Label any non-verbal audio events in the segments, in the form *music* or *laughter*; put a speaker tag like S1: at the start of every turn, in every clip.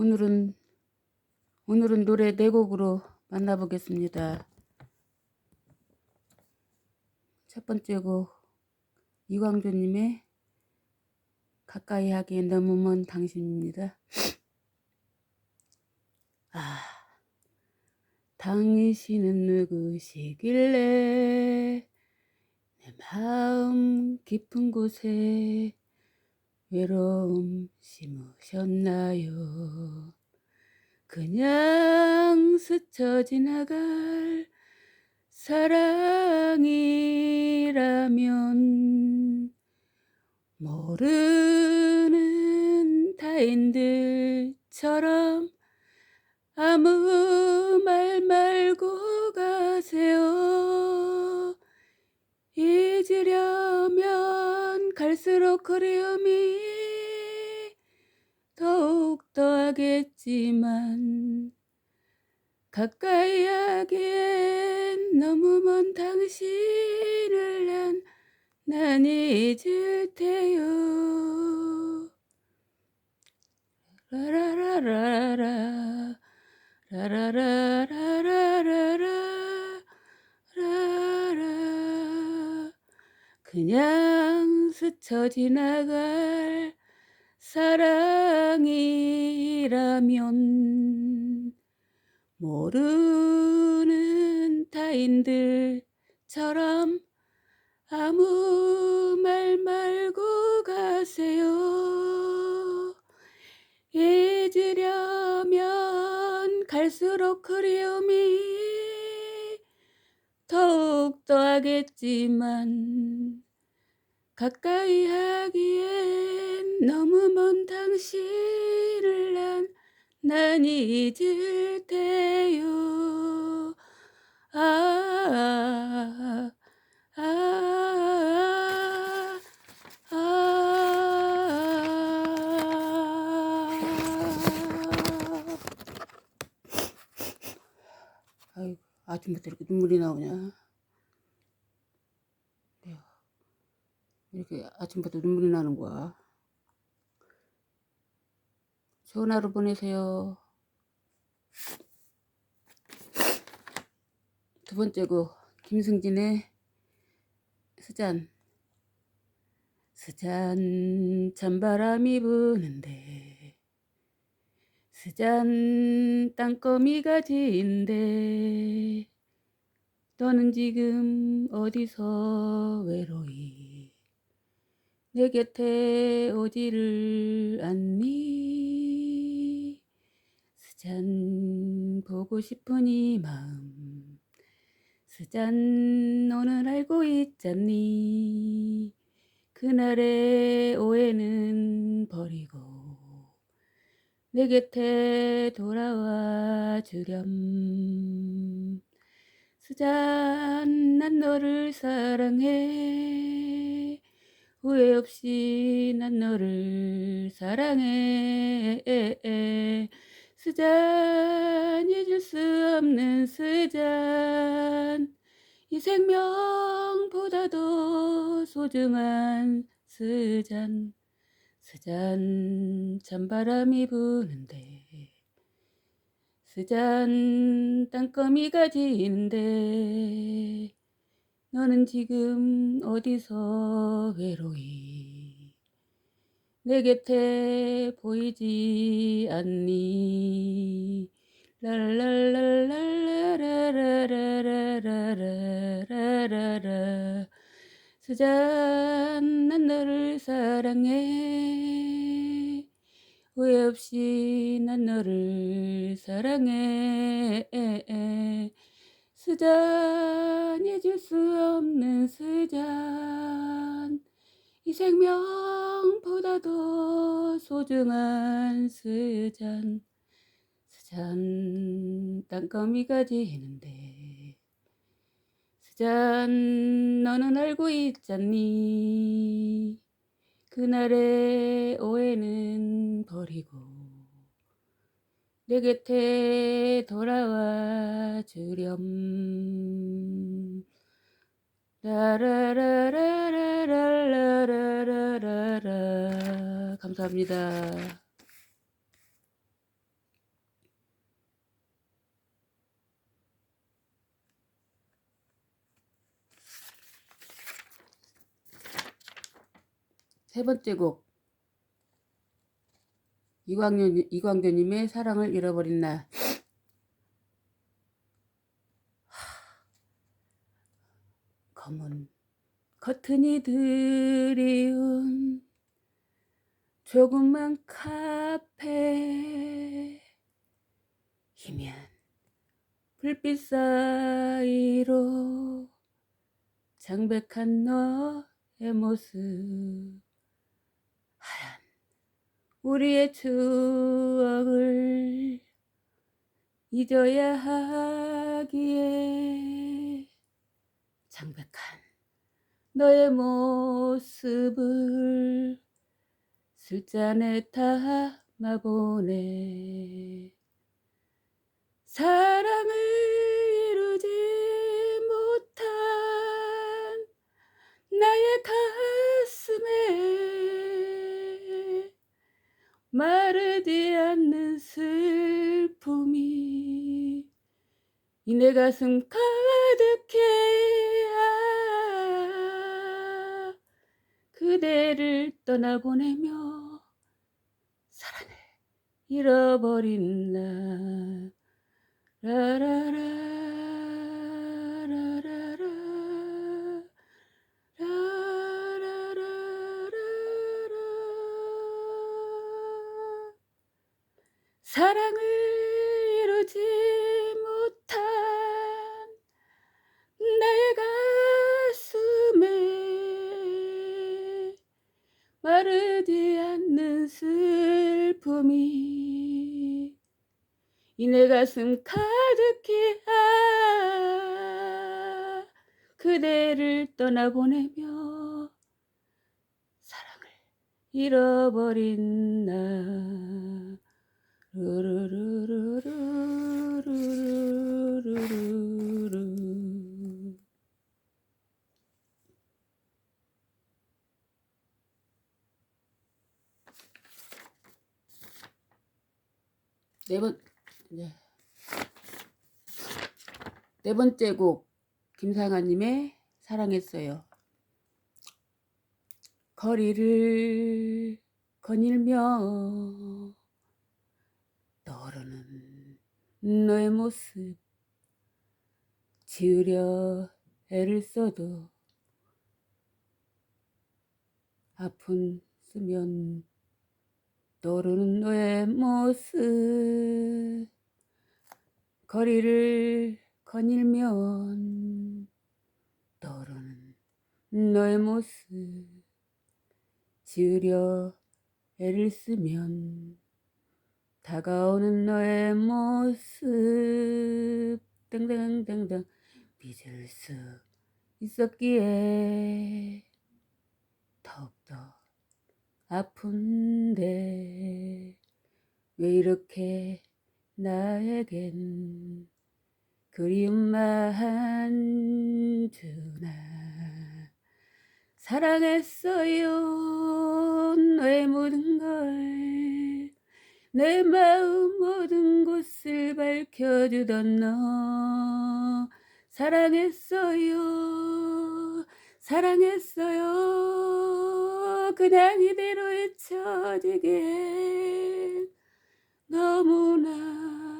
S1: 오늘은 오늘은 노래 네 곡으로 만나보겠습니다. 첫 번째 곡 이광조님의 가까이 하기엔 너무 먼 당신입니다. *sniffs* 아, 당신은 누구시길래 내 마음 깊은 곳에 외로움 심으셨나요? 그냥 스쳐 지나갈 사랑이라면 모르는 타인들처럼 아무 말 말고 가세요. 잊으려면 갈수록 그리움이 더욱 더하겠지만 가까이 하기엔 너무 먼 당신을 난, 난 잊을 테요. 라라라라라 라라라라라라 라 라라 그냥 스쳐 지나갈 사랑이라면 모르는 타인들처럼 아무 말 말고 가세요. 잊으려면 갈수록 그리움이 더욱 더하겠지만 가까이 하기엔 너무 먼 당신을 난, 난 잊을 테요. 아, 아, 아, 아. 아이고, 아침부터 이렇게 눈물이 나오냐. 이렇게 아침부터 눈물이 나는 거야. 좋은 하루 보내세요. 두 번째 곡 김승진의 스잔 스잔 찬바람이 부는데 스잔 땅거미가 지인데 너는 지금 어디서 외로이 내 곁에 오지를 않니? 스잔 보고 이 마음. 스잔 너는 알고 있잖니? 그날의 오해는 버리고 내 곁에 돌아와 주렴. 스잔 난 너를 사랑해 후회 없이 난 너를 사랑해. 스잔 잊을 수 없는 스잔. 이 생명보다도 소중한 스잔. 스잔 찬바람이 부는데. 스잔 땅거미가 지는데 너는 지금 어디서 외로이 내 곁에 보이지 않니 랄랄랄랄랄랄랄랄랄랄랄랄랄 스잔 난 너를 사랑해 후회 없이 난 너를 사랑해 스잔 잊을 수 없는 스잔. 이 생명보다도 소중한 스잔. 스잔 땅거미가 지는데. 스잔 너는 알고 있잖니? 그날의 오해는 버리고 내 곁에 돌아와 주렴. 라라라라라라라라라 감사합니다. 세 번째 곡. 이광조, 이광조님의 사랑을 잃어버린 날. 검은 커튼이 드리운 조그만 카페. 희미한 불빛 사이로 장백한 너의 모습 우리의 추억을 잊어야 하기에 장백한 너의 모습을 술잔에 담아보네 사랑을 이루지 못한 나의 가슴에 마르지 않는 슬픔이 이 내 가슴 가득해. 아 그대를 떠나보내며 사랑을 잃어버린 날 라라라 라라라 가슴 가득히 아 그대를 떠나보내며 사랑을 잃어버린 날 루루루루루루루루루. 네 번, 네. 네 번째 곡, 김상아님의 사랑했어요. 거리를 거닐며 떠오르는 너의 모습 지으려 애를 써도 아픈 쓰면 떠오르는 너의 모습 거리를 거닐면 떠오르는 너의 모습. 지으려 애를 쓰면 다가오는 너의 모습. 땡땡땡땡. 믿을 수 있었기에 더욱더 아픈데 왜 이렇게 나에겐 그리움만 주나. 사랑했어요 너의 모든 걸. 내 마음 모든 곳을 밝혀주던 너. 사랑했어요 사랑했어요. 그냥 이대로 잊혀지게. 너무나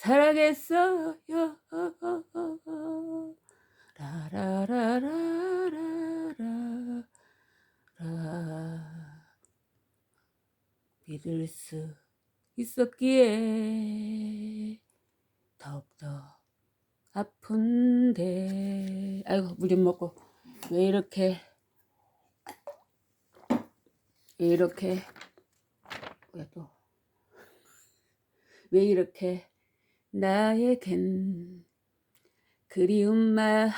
S1: 사랑했어요. 라라라라라라 라. 믿을 수 있었기에 더욱더 아픈데. 아이고 물 좀 먹고. 왜 이렇게 왜 이렇게 왜 또. 왜 이렇게 나에겐 그리움만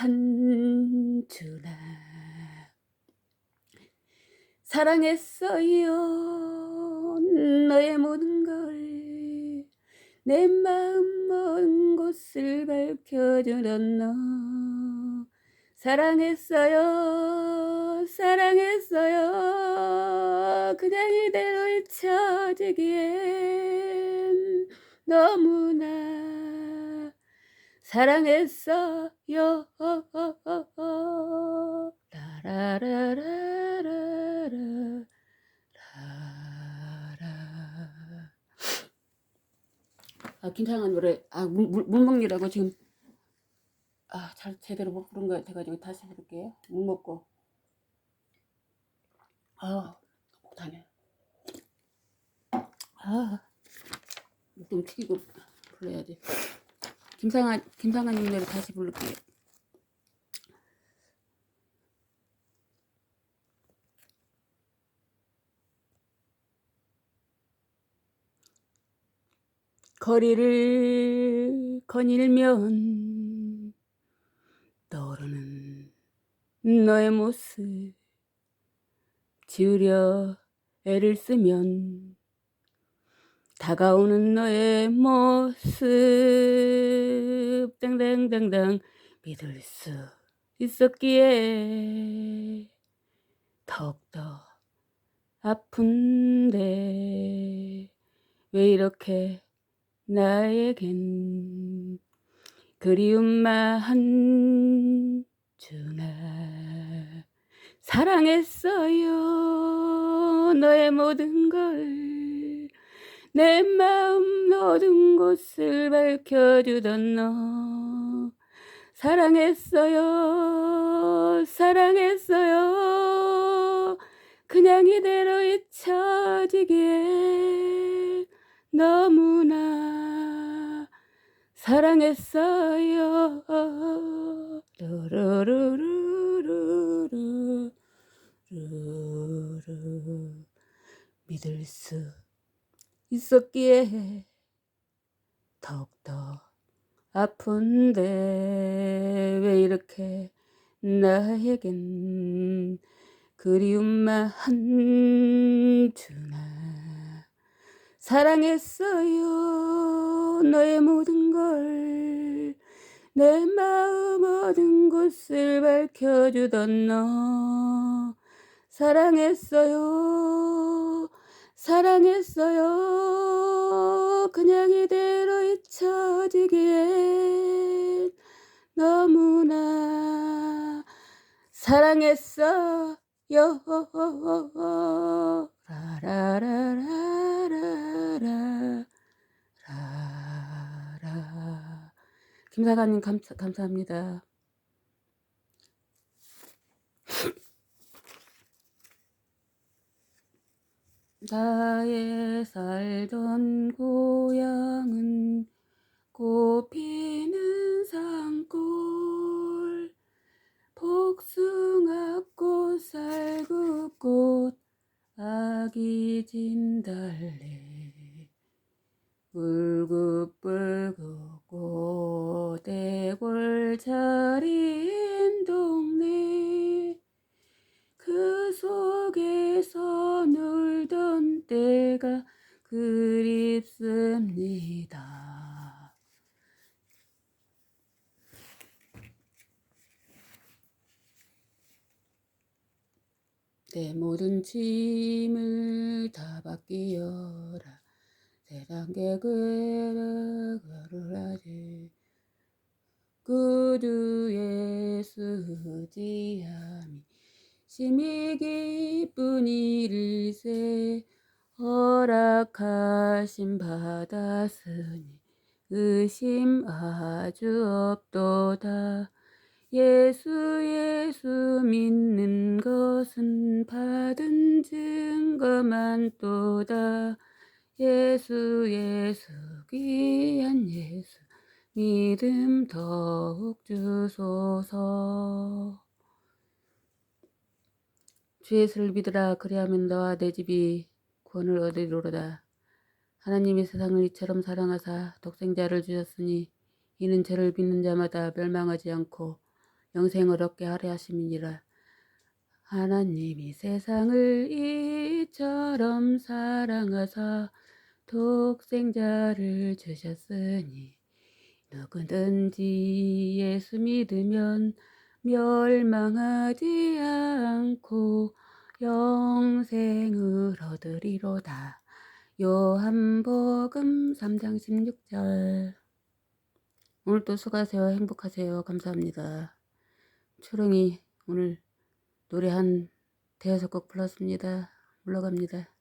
S1: 주나 사랑했어요 너의 모든 걸. 내 마음 먼 곳을 밝혀주던 너. 사랑했어요 사랑했어요. 그냥 이대로 잊혀지기엔 너무나 사랑했어요. 라라라라라라 라라 아 김상한 노래 아 물, 물, 물 먹느라고 지금 아 잘 제대로 못 부른 거 같아가지고 다시 부를게요 물 먹고 아 못하네 아 좀 튀기고 불러야지 김상한 김상한님 노래 다시 부를게요. 거리를 거닐면 떠오르는 너의 모습 지으려 애를 쓰면 다가오는 너의 모습. 땡땡땡땡. 믿을 수 있었기에 더욱더 아픈데 왜 이렇게 나에겐 그리움만 주나 사랑했어요. 너의 모든 걸 내 마음 모든 곳을 밝혀주던 너. 사랑했어요 사랑했어요. 그냥 이대로 잊혀지기에 너무나 사랑했어요. 루루루루루루 루루. 믿을 수 있었기에 더욱더 아픈데 왜 이렇게 나에겐 그리움만 주나. 사랑했어요 너의 모든 걸. 내 마음 모든 곳을 밝혀주던 너. 사랑했어요 사랑했어요. 그냥 이대로 잊혀지기에 너무나 사랑했어요. 라라라라라라 라라 김사관님 감사, 감사합니다. 나의 살던 고향은 꽃피는 산골 복숭아꽃 살구꽃 아기 진달래. 울긋불긋 꽃대골 차 때가 그립습니다. 내 모든 짐을 다 맡기어라. 세상 개그를 하지 구두에 수지함이 심히 기쁜 일세 허락하심 받았으니 의심 아주 없도다. 예수 예수 믿는 것은 받은 증거만 또다. 예수 예수 귀한 예수 믿음 더욱 주소서. 주 예수를 믿으라. 그리하면 너와 내 집이 구원을 얻으리로다. 하나님이 세상을 이처럼 사랑하사 독생자를 주셨으니 이는 저를 믿는 자마다 멸망하지 않고 영생을 얻게 하려 하심이니라. 하나님이 세상을 이처럼 사랑하사 독생자를 주셨으니 누구든지 예수 믿으면 멸망하지 않고 영생을 얻으리로다. 요한복음 3장 16절 오늘도 수고하세요. 행복하세요. 감사합니다. 초롱이 오늘 노래 한 대여섯 곡 불렀습니다. 물러갑니다.